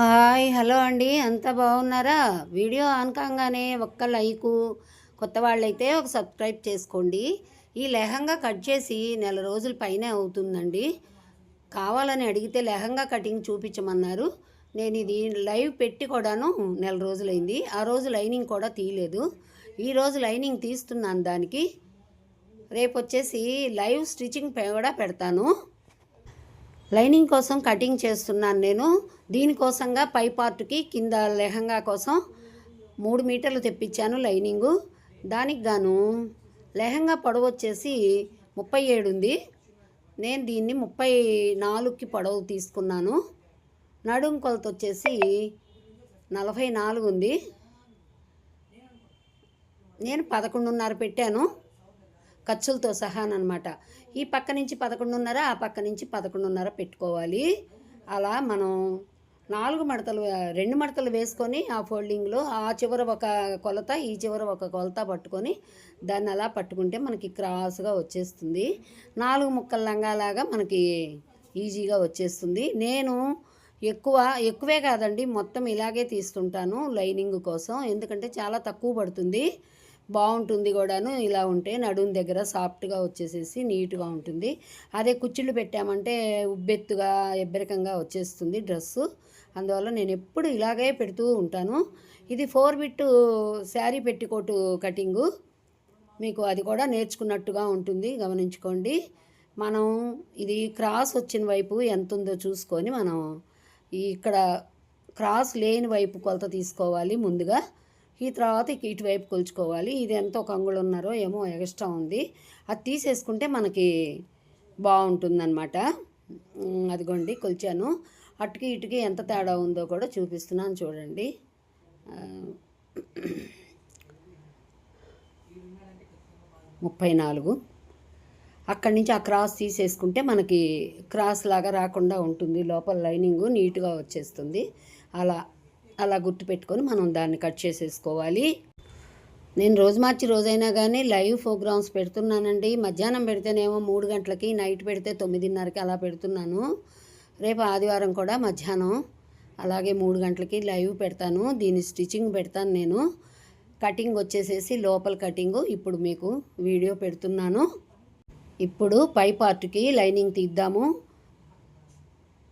Hi hello అండి. అంతా బాగున్నారా? వీడియో ఆన్ కాగానే ఒక్క లైకు కొత్త వాళ్ళైతే ఒక సబ్స్క్రైబ్ చేసుకోండి. ఈ లెహంగా కట్ చేసి నెల రోజుల పైనే అవుతుందండి. కావాలని అడిగితే లెహంగా కటింగ్ చూపించమన్నారు. నేను ఇది లైవ్ పెట్టి కూడాను నెల రోజులైంది. ఆ రోజు లైనింగ్ కూడా తీయలేదు. ఈ రోజు లైనింగ్ తీస్తున్నాను దానికి. రేపు వచ్చేసి లైవ్ స్టిచ్చింగ్ కూడా పెడతాను. లైనింగ్ కోసం కటింగ్ చేస్తున్నాను నేను. దీనికోసంగా పై పార్ట్కి కింద లెహంగా కోసం మూడు మీటర్లు తెప్పించాను లైనింగు. దానికి గాను లెహంగా పొడవు వచ్చేసి ముప్పై ఏడు ఉంది. నేను దీన్ని ముప్పై నాలుగుకి పొడవు తీసుకున్నాను. నడుం కొలత వచ్చేసి నలభై నాలుగు ఉంది. నేను పదకొండున్నర పెట్టాను. ఖర్చులతో సహానమాట ఈ పక్క నుంచి పదకొండున్నర ఆ పక్క నుంచి పదకొండున్నర పెట్టుకోవాలి. అలా మనం నాలుగు మడతలు రెండు మడతలు వేసుకొని ఆ ఫోల్డింగ్లో ఆ చివర ఒక కొలత ఈ చివర ఒక కొలత పట్టుకొని దాన్ని అలా పట్టుకుంటే మనకి క్రాస్గా వచ్చేస్తుంది. నాలుగు ముక్కల లంగాలాగా మనకి ఈజీగా వచ్చేస్తుంది. నేను ఎక్కువ ఎక్కువే కాదండి మొత్తం ఇలాగే తీస్తుంటాను లైనింగ్ కోసం. ఎందుకంటే చాలా తక్కువ పడుతుంది. బాగుంటుంది కూడాను. ఇలా ఉంటే నడుము దగ్గర సాఫ్ట్గా వచ్చేసేసి నీట్గా ఉంటుంది. అదే కుచ్చిళ్ళు పెట్టామంటే ఉబ్బెత్తుగా ఎబ్బరికంగా వచ్చేస్తుంది డ్రెస్సు అందువల్ల నేను ఎప్పుడు ఇలాగే పెడుతూ ఉంటాను. ఇది four bit sari petticoat cutting. మీకు అది కూడా నేర్చుకున్నట్టుగా ఉంటుంది. గమనించుకోండి. మనం ఇది క్రాస్ వచ్చిన వైపు ఎంత ఉందో చూసుకొని మనం ఇక్కడ క్రాస్ లేని వైపు కొలత తీసుకోవాలి ముందుగా. ఈ తర్వాత ఇక ఇటువైపు కొలుచుకోవాలి. ఇది ఎంత ఒక అంగుళం ఉన్నారో ఏమో ఎక్స్ట్రా ఉంది. అది తీసేసుకుంటే మనకి బాగుంటుందన్నమాట. అదిగోండి కొలిచాను. అటుకి ఇటుకి ఎంత తేడా ఉందో కూడా చూపిస్తున్నాను చూడండి. ముప్పై నాలుగు. అక్కడి నుంచి ఆ క్రాస్ తీసేసుకుంటే మనకి క్రాస్ లాగా రాకుండా ఉంటుంది. లోపల లైనింగు నీట్గా వచ్చేస్తుంది. అలా అలా గుర్తుపెట్టుకొని మనం దాన్ని కట్ చేసేసుకోవాలి. నేను రోజు మార్చి రోజైనా కానీ లైవ్ ప్రోగ్రామ్స్ పెడుతున్నానండి. మధ్యాహ్నం పెడితేనేమో మూడు గంటలకి నైట్ పెడితే తొమ్మిదిన్నరకి అలా పెడుతున్నాను. రేపు ఆదివారం కూడా మధ్యాహ్నం అలాగే మూడు గంటలకి లైవ్ పెడతాను. దీని స్టిచ్చింగ్ పెడతాను నేను. కటింగ్ వచ్చేసేసి లోపల కటింగ్ ఇప్పుడు మీకు వీడియో పెడుతున్నాను. ఇప్పుడు పై పార్ట్కి లైనింగ్ తీద్దాము.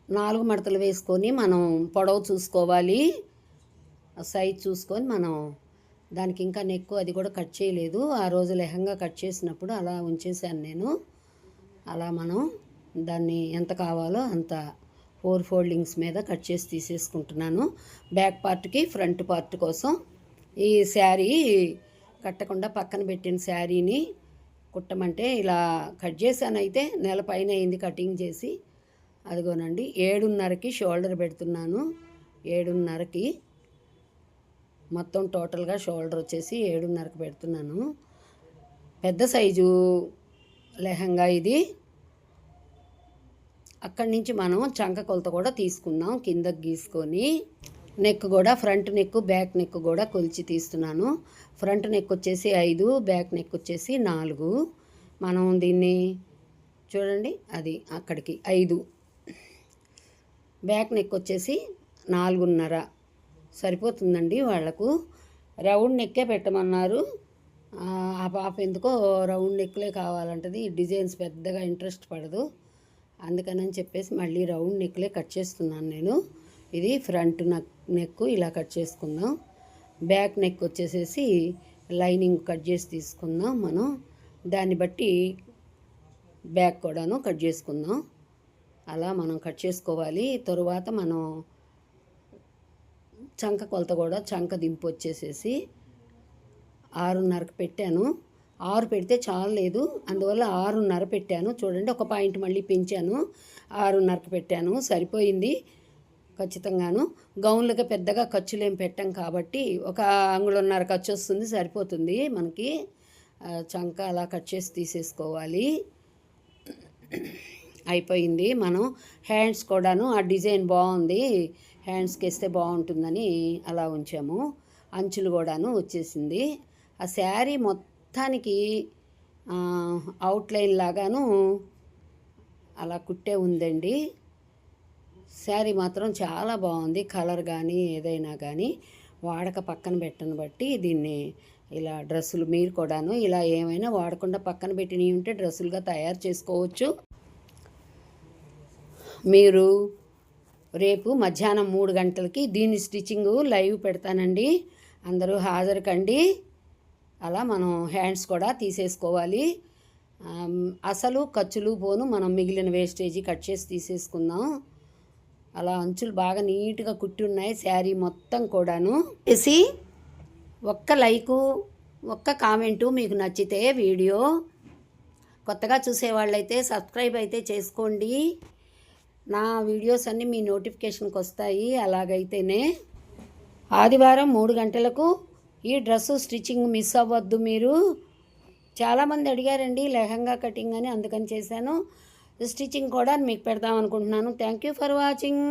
నాలుగు మడతలు వేసుకొని మనం పొడవు చూసుకోవాలి. సైజ్ చూసుకొని మనం దానికి ఇంకా నెక్కు అది కూడా కట్ చేయలేదు. ఆ రోజు లెహంగా కట్ చేసినప్పుడు అలా ఉంచేసాను నేను. అలా మనం దాన్ని ఎంత కావాలో అంత ఫోర్ ఫోల్డింగ్స్ మీద కట్ చేసి తీసేసుకుంటున్నాను. బ్యాక్ పార్ట్కి ఫ్రంట్ పార్ట్ కోసం ఈ శారీ కట్టకుండా పక్కన పెట్టిన శారీని కుట్టమంటే ఇలా కట్ చేశానైతే అయితే నెల పైన అయింది కటింగ్ చేసి. అదిగోనండి ఏడున్నరకి షోల్డర్ పెడుతున్నాను. ఏడున్నరకి మొత్తం టోటల్గా షోల్డర్ వచ్చేసి ఏడున్నరకు పెడుతున్నాను. పెద్ద సైజు లెహంగా ఇది. అక్కడి నుంచి మనం చంక కొలత కూడా తీసుకుందాం కిందకి గీసుకొని. నెక్ కూడా ఫ్రంట్ నెక్ బ్యాక్ నెక్ కూడా కొలిచి తీస్తున్నాను. ఫ్రంట్ నెక్ వచ్చేసి ఐదు బ్యాక్ నెక్ వచ్చేసి నాలుగు. మనం దీన్ని చూడండి అది అక్కడికి ఐదు. బ్యాక్ నెక్ వచ్చేసి నాలుగున్నర. సరిపోతుందండి వాళ్ళకు రౌండ్ నెక్కే పెట్టమన్నారు. ఆ పాప ఎందుకో రౌండ్ నెక్లే కావాలంటది. డిజైన్స్ పెద్దగా ఇంట్రెస్ట్ పడదు. అందుకని చెప్పేసి మళ్ళీ రౌండ్ నెక్లే కట్ చేస్తున్నాను నేను. ఇది ఫ్రంట్ నెక్ నెక్ ఇలా కట్ చేసుకుందాం. బ్యాక్ నెక్ వచ్చేసేసి లైనింగ్ కట్ చేసి తీసుకుందాం మనం. దాన్ని బట్టి బ్యాక్ కూడాను కట్ చేసుకుందాం. అలా మనం కట్ చేసుకోవాలి. తరువాత మనం చంక కొలత కూడా చంక దింపు వచ్చేసేసి ఆరున్నరకు పెట్టాను. ఆరు పెడితే చాలలేదు అందువల్ల ఆరున్నర పెట్టాను. చూడండి ఒక పాయింట్ మళ్ళీ పెంచాను. ఆరున్నరకు పెట్టాను. సరిపోయింది ఖచ్చితంగాను. గౌన్లకి పెద్దగా ఖర్చులు ఏం పెట్టాం కాబట్టి ఒక అంగుళన్నర ఖర్చు వస్తుంది సరిపోతుంది మనకి. చంక అలా కట్ చేసి తీసేసుకోవాలి. అయిపోయింది. మనం హ్యాండ్స్ కూడాను ఆ డిజైన్ బాగుంది. హ్యాండ్స్కి వేస్తే బాగుంటుందని అలా ఉంచాము. అంచులు కూడాను వచ్చేసింది. ఆ శారీ మొత్తానికి అవుట్లైన్ లాగాను అలా కుట్టే ఉందండి. శారీ మాత్రం చాలా బాగుంది. కలర్ కానీ ఏదైనా కానీ వాడక పక్కన పెట్టను బట్టి దీన్ని ఇలా డ్రెస్సులు మీరు కూడాను ఇలా ఏమైనా వాడకుండా పక్కన పెట్టినవి ఉంటే డ్రెస్సులుగా తయారు చేసుకోవచ్చు. మీరు రేపు మధ్యాహ్నం మూడు గంటలకి దీని స్టిచ్చింగ్ లైవ్ పెడతానండి. అందరూ హాజరు కండి అలా మనం హ్యాండ్స్ కూడా తీసేసుకోవాలి. అసలు ఖర్చులు పోను మనం మిగిలిన వేస్టేజీ కట్ చేసి తీసేసుకుందాం. అలా అంచులు బాగా నీట్గా కుట్టి ఉన్నాయి శారీ మొత్తం కూడాను. వేసి ఒక్క లైకు ఒక్క కామెంటు మీకు నచ్చితే వీడియో కొత్తగా చూసేవాళ్ళైతే సబ్స్క్రైబ్ అయితే చేసుకోండి. నా వీడియోస్ అన్నీ మీ నోటిఫికేషన్కి వస్తాయి అలాగైతేనే ఆదివారం మూడు గంటలకు ఈ డ్రెస్సు స్టిచ్చింగ్ మిస్ అవ్వద్దు మీరు. చాలామంది అడిగారండి లెహంగా కటింగ్ అని అందుకని చేశాను. స్టిచ్చింగ్ కూడా మీకు పెడదాం అనుకుంటున్నాను. Thank you for watching.